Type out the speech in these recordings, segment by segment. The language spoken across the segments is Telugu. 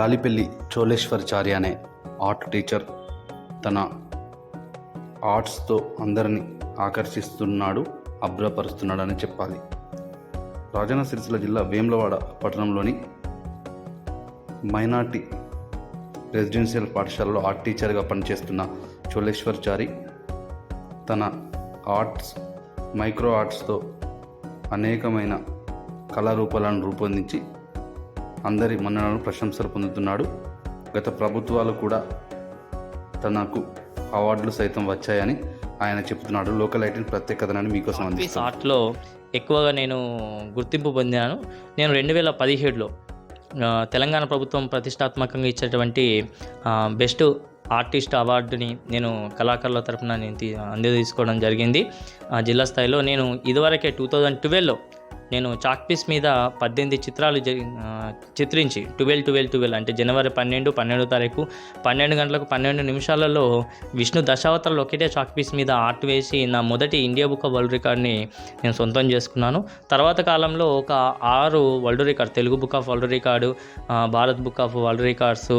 గాలిపల్లి చోళేశ్వరచారి అనే ఆర్ట్ టీచర్ తన ఆర్ట్స్తో అందరిని ఆకర్షిస్తున్నాడు అభ్రపరుస్తున్నాడని చెప్పాలి. రాజన్న సిరిసిల్ల జిల్లా వేములవాడ పట్టణంలోని మైనార్టీ రెసిడెన్షియల్ పాఠశాలలో ఆర్ట్ టీచర్గా పనిచేస్తున్న చోళేశ్వరచారి తన ఆర్ట్స్ మైక్రో ఆర్ట్స్తో అనేకమైన కళారూపాలను రూపొందించి అందరి మన్ననలను ప్రశంసలు పొందుతున్నాడు. గత ప్రభుత్వాలు కూడా తనకు అవార్డులు సైతం వచ్చాయని ఆయన చెప్తున్నాడు లోకల్ ఐటీని ప్రత్యేకతనని మీకోసం అందిస్తాను. ఆర్ట్లో ఎక్కువగా నేను గుర్తింపు పొందాను. నేను రెండు వేల పదిహేడులో తెలంగాణ ప్రభుత్వం ప్రతిష్టాత్మకంగా ఇచ్చేటువంటి బెస్ట్ ఆర్టిస్ట్ అవార్డుని నేను కళాకారుల తరపున నేను అందే తీసుకోవడం జరిగింది. జిల్లా స్థాయిలో నేను ఇదివరకే టూ థౌజండ్ ట్వెల్వ్లో నేను చాక్ పీస్ మీద పద్దెనిమిది చిత్రాలు చిత్రించి ట్వెల్వ్ ట్వెల్వ్ ట్వెల్వ్ అంటే జనవరి పన్నెండు పన్నెండో తారీఖు పన్నెండు గంటలకు పన్నెండు నిమిషాలలో విష్ణు దశావతారాలు ఒకటే చాక్ పీస్ మీద ఆర్ట్ వేసి నా మొదటి ఇండియా బుక్ వరల్డ్ రికార్డ్ని నేను సొంతం చేసుకున్నాను. తర్వాత కాలంలో ఒక ఆరు world record Telugu book of world record Bharat book of world records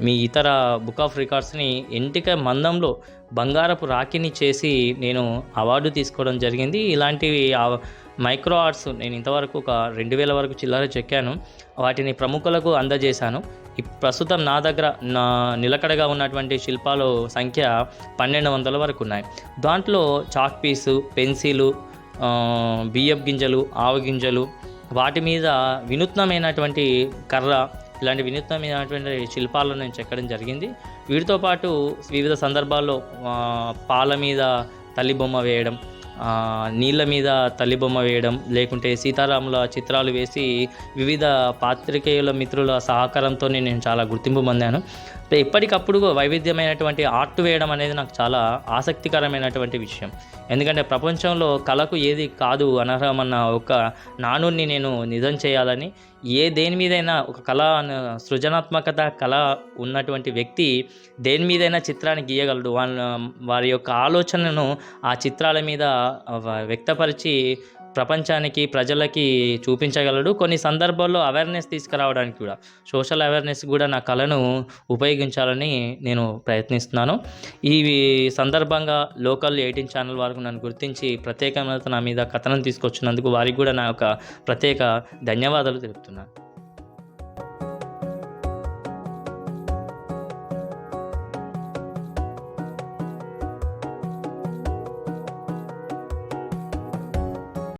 మీ ఇతర బుక్ ఆఫ్ రికార్డ్స్ని ఎంటిక మందంలో బంగారపు రాఖీని చేసి నేను అవార్డు తీసుకోవడం జరిగింది. ఇలాంటివి మైక్రో ఆర్ట్స్ నేను ఇంతవరకు ఒక రెండు వేల వరకు చిల్లర చెక్కాను. వాటిని ప్రముఖులకు అందజేశాను. ప్రస్తుతం నా దగ్గర నా నిలకడగా ఉన్నటువంటి శిల్పాలు సంఖ్య పన్నెండు వందల వరకు ఉన్నాయి. దాంట్లో చాక్ పీసు పెన్సిలు బియ్యం గింజలు ఆవు గింజలు వాటి మీద వినూత్నమైనటువంటి కర్ర ఇలాంటి వినూత్నమైనటువంటి శిల్పాలను నేను చెక్కడం జరిగింది. వీటితో పాటు వివిధ సందర్భాల్లో పాల మీద తల్లి బొమ్మ వేయడం నీళ్ళ మీద తల్లి బొమ్మ వేయడం లేకుంటే సీతారాముల చిత్రాలు వేసి వివిధ పాత్రికేయుల మిత్రుల సహకారంతో నేను చాలా గుర్తింపు పొందాను. ఎప్పటికప్పుడు వైవిధ్యమైనటువంటి ఆర్ట్ వేయడం అనేది నాకు చాలా ఆసక్తికరమైనటువంటి విషయం. ఎందుకంటే ప్రపంచంలో కళకు ఏది కాదు అనర్హమన్న ఒక నానుని నేను నిజం చేయాలని ఏ దేని మీదైనా ఒక కళ సృజనాత్మకత కళ ఉన్నటువంటి వ్యక్తి దేని మీదైనా చిత్రాన్ని గీయగలడు. వాళ్ళ వారి యొక్క ఆలోచనను ఆ చిత్రాల మీద వ్యక్తపరిచి ప్రపంచానికి ప్రజలకి చూపించగలడు. కొన్ని సందర్భాల్లో అవేర్నెస్ తీసుకురావడానికి కూడా సోషల్ అవేర్నెస్ కూడా నా కళను ఉపయోగించాలని నేను ప్రయత్నిస్తున్నాను. ఈ సందర్భంగా లోకల్ ఎయిటీన్ ఛానల్ వరకు నన్ను గుర్తించి ప్రత్యేకమైన నా మీద కథనం తీసుకొచ్చినందుకు వారికి కూడా నా యొక్క ప్రత్యేక ధన్యవాదాలు తెలుపుతున్నాను.